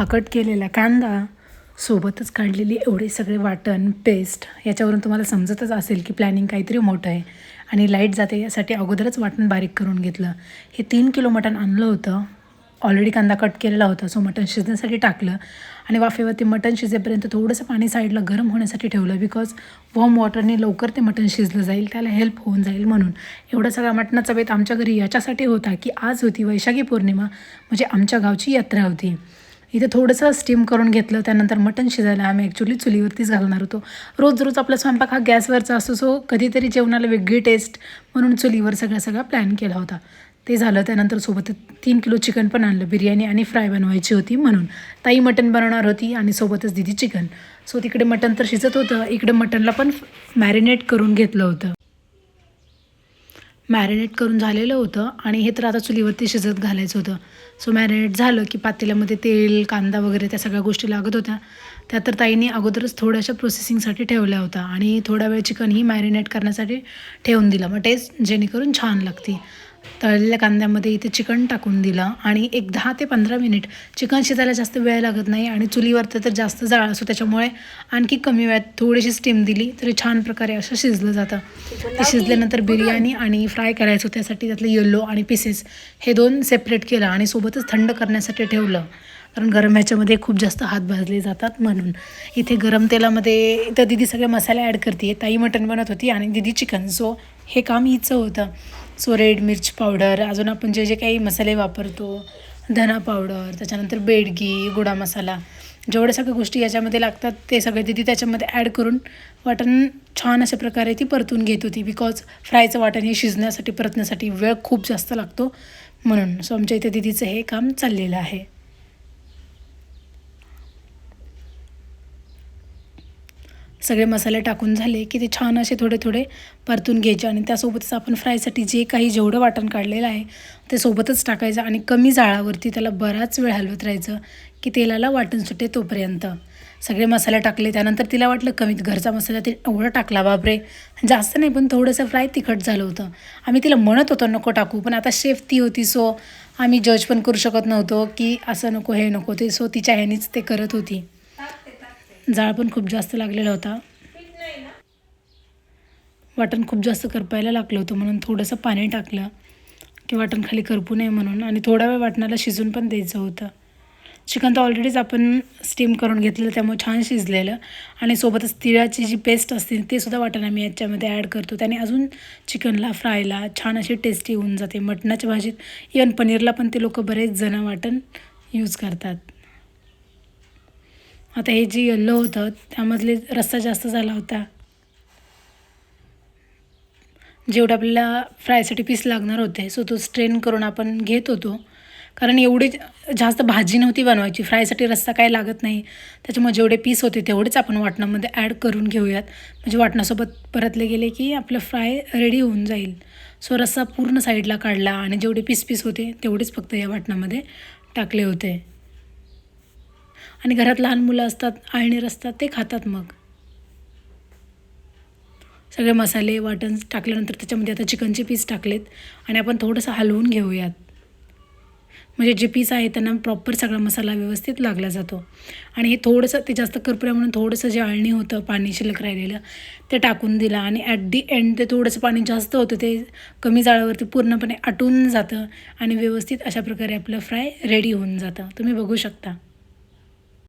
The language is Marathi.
हा कट केलेला कांदा सोबतच काढलेली एवढे सगळे वाटण पेस्ट याच्यावरून तुम्हाला समजतच असेल की प्लॅनिंग काहीतरी मोठं आहे. आणि लाइट जाते यासाठी अगोदरच वाटण बारीक करून घेतलं. हे तीन किलो मटण आणलं होतं. ऑलरेडी कांदा कट केलेला होता सो मटण शिजण्यासाठी टाकलं. आणि वाफेवरती मटण शिजेपर्यंत थोडंसं पाणी साईडला गरम होण्यासाठी ठेवलं बिकॉज वॉर्म वॉटरने लवकर ते मटण शिजलं जाईल त्याला हेल्प होऊन जाईल म्हणून. एवढा सगळा मटणाचा बेत आमच्या घरी याच्यासाठी होता की आज होती वैशाखी पौर्णिमा म्हणजे आमच्या गावची यात्रा होती. इथे थोडंसं स्टीम करून घेतलं त्यानंतर मटण शिजायला आम्ही ॲक्च्युली चुलीवरतीच घालणार होतो. रोज रोज आपला स्वयंपाक हा गॅसवरचा असतो सो कधीतरी जेवणाला वेगळी टेस्ट म्हणून चुलीवर सगळा सगळा प्लॅन केला होता. ते झालं त्यानंतर सोबत तीन किलो चिकन पण आणलं बिर्याणी आणि फ्राय बनवायची होती म्हणून. ताई मटण बनवणार होती आणि सोबतच दिदी चिकन सो तिकडे मटण तर शिजत होतं इकडे मटणला पण मॅरिनेट करून घेतलं होतं. मॅरिनेट करून झालेलं होतं आणि हे तर आता चुलीवरती शिजत घालायचं होतं. सो मॅरिनेट झालं की पातेल्यामध्ये तेल कांदा वगैरे त्या सगळ्या गोष्टी लागत होत्या. त्या तर ताईंनी अगोदरच थोड्याशा प्रोसेसिंगसाठी ठेवल्या होत्या आणि थोडा वेळ चिकन ही मॅरिनेट करण्यासाठी ठेवून दिलं. मग टेस्ट जेणेकरून छान लागते. तळलेल्या कांद्यामध्ये इथे चिकन टाकून दिलं आणि एक दहा ते पंधरा मिनिट चिकन शिजायला जास्त वेळ लागत नाही आणि चुलीवर तर जास्त जाळ असतो त्याच्यामुळे आणखी कमी वेळात थोडीशी स्टीम दिली तरी छान प्रकारे असं शिजलं जातं. ते शिजल्यानंतर बिर्याणी आणि फ्राय करायचो त्यासाठी त्यातलं येल्लो आणि पीसेस हे दोन सेपरेट केलं आणि सोबतच थंड करण्यासाठी ठेवलं. कारण गरम ह्याच्यामध्ये खूप जास्त हात भाजले जातात म्हणून. इथे गरम तेलामध्ये इथं दिदी सगळे मसाले ॲड करते ताई मटण बनत होती आणि दिदी चिकन सो हे काम हिचं होतं. सो रेड मिर्च पावडर अजून आपण जे जे काही मसाले वापरतो धना पावडर त्याच्यानंतर बेडगी गोडा मसाला जेवढ्या सगळ्या गोष्टी याच्यामध्ये लागतात ते सगळे ती त्याच्यामध्ये ॲड करून वाटण छान अशा प्रकारे ती परतून घेत होती बिकॉज फ्रायचं वाटण हे शिजण्यासाठी परतण्यासाठी वेळ खूप जास्त लागतो म्हणून. सो आमच्या इथे दिदीचं हे काम चाललेलं आहे. सगळे मसाले टाकून झाले की ते छान असे थोडे थोडे परतून घ्यायचे आणि त्यासोबतच आपण फ्रायसाठी जे काही जेवढं वाटण काढलेलं आहे ते सोबतच टाकायचं आणि कमी जाळावरती त्याला बराच वेळ हलवत राहायचं की तेलाला वाटण सुटे तोपर्यंत. सगळे मसाले टाकले त्यानंतर तिला वाटलं कमीत घरचा मसाला ते एवढा टाकला बापरे. जास्त नाही पण थोडंसं फ्राय तिखट झालं होतं. आम्ही तिला म्हणत होतो नको टाकू पण आता शेफ ती होती सो आम्ही जज पण करू शकत नव्हतो की असं नको हे नको. ते सो तिच्या ह्यानीच ते करत होती. जाळ पण खूप जास्त लागलेला होता. वाटण खूप जास्त करपायला लागलं होतं म्हणून थोडंसं पाणी टाकलं की वाटण खाली करपू नये म्हणून आणि थोडा वेळ वाटणाला शिजून पण द्यायचं होतं. चिकन तर ऑलरेडीच आपण स्टीम करून घेतलेलं त्यामुळे छान शिजलेलं आणि सोबतच तिळाची जी पेस्ट असते ते सुद्धा वाटण आम्ही याच्यामध्ये ॲड करतो. त्याने अजून चिकनला फ्रायला छान अशी टेस्टी होऊन जाते. मटणाच्या भाजीत इवन पनीरला पण ते लोक बरेच जण वाटण यूज करतात. आता हे जे येल्लो होतं त्यामधले रस्सा जास्त झाला होता. जेवढं आपल्याला फ्रायसाठी पीस लागणार होते सो तो स्ट्रेन करून आपण घेत होतो. कारण एवढी जास्त भाजी नव्हती बनवायची फ्रायसाठी रस्सा काय लागत नाही. त्याच्यामुळे जेवढे पीस होते तेवढेच आपण वाटणामध्ये ॲड करून घेऊयात. म्हणजे वाटणासोबत परतले गेले की आपलं फ्राय रेडी होऊन जाईल. सो रस्सा पूर्ण साईडला काढला आणि जेवढे पीस पीस होते तेवढेच फक्त या वाटणामध्ये टाकले होते. आणि घरात लहान मुलं असतात आळणीर असतात ते खातात मग. सगळे मसाले वाटण टाकल्यानंतर त्याच्यामध्ये आता चिकनचे पीस टाकलेत आणि आपण थोडंसं हलवून घेऊयात. म्हणजे जे पीस आहे त्यांना प्रॉपर सगळा मसाला व्यवस्थित लागला जातो. आणि हे थोडंसं ते जास्त करपुऱ्या म्हणून थोडंसं जे आळणी होतं पाणी शिल्लक राहिलेलं ते टाकून दिलं आणि ॲट दी एंड ते थोडंसं पाणी जास्त होतं ते कमी जाळावरती पूर्णपणे आटून जातं आणि व्यवस्थित अशा प्रकारे आपलं फ्राय रेडी होऊन जातं. तुम्ही बघू शकता.